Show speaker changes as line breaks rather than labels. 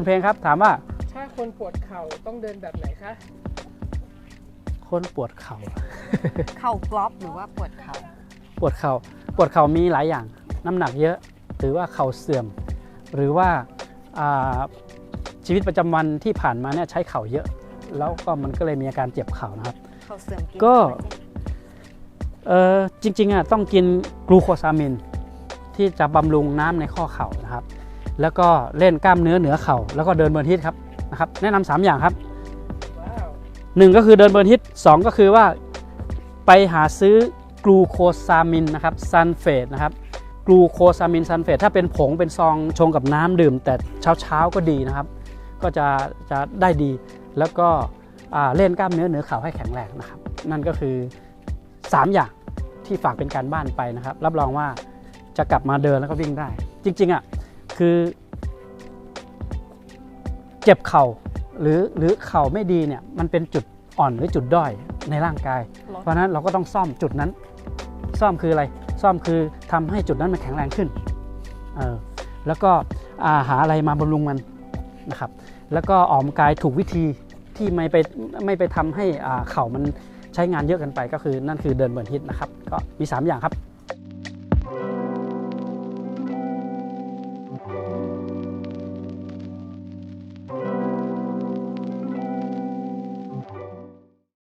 คุณเพลงครับ ถามว่า
ถ้าคนปวดเข่าต้องเดินแบบไหนคะ
คนปวดเข่า
เข่ากรอบหรือว่าปวดเข่า
ปวดเข่า ปวดเข่ามีหลายอย่าง น้ำหนักเยอะ หรือว่าเข่าเสื่อม หรือว่าอ่าชีวิตประจำวันที่ผ่านมาเนี่ยใช้เข่าเยอะ แล้วก็มันก็เลยมีอาการเจ็บเข่านะครับ
เข่าเสื่อมน
ก็
คอลลาเจน
เออจริงๆอะต้องกินกลูโคซามินที่จะบำรุงน้ำในข้อเข่านะครับ แล้วก็เล่นกล้ามเนื้อเหนือเข่า แล้วก็เดินเบิร์นฮิตครับนะครับแนะนำสามอย่างครับ
ว้าว
หนึ่งก็คือเดินเบิร์นฮิตสองก็คือว่าไปหาซื้อกลูโคซามินนะครับซันเฟตนะครับกลูโคซามินซันเฟตถ้าเป็นผงเป็นซองชงกับน้ำดื่ม แต่เช้าเช้าๆก็ดีนะครับ ก็จะจะได้ดีแล้วก็เล่นกล้ามเนื้อเหนือเข่าให้แข็งแรงนะครับ นั่นก็คือ 3 อย่างที่ฝากเป็นการบ้านไปนะครับ รับรองว่าจะกลับมาเดินแล้วก็วิ่งได้ จริงๆอะ คือ เจ็บเข่าหรือหรือเข่าไม่ดีเนี่ยมันเป็นจุดอ่อนหรือจุดด้อยในร่างกาย เพราะฉะนั้นเราก็ต้องซ่อมจุดนั้น ซ่อมคืออะไร ซ่อมคือทำให้จุดนั้นมันแข็งแรงขึ้นเออแล้วก็อ่าหาอะไรมาบำรุงมันนะครับ แล้วก็ออกกำลังกายถูกวิธีที่ไม่ไปไม่ไปทำให้อ่าเข่ามันใช้งานเยอะเกินไปก็คือนั่นคือเดินเบิร์นฮิตนะครับ ก็มี 3 อย่างครับ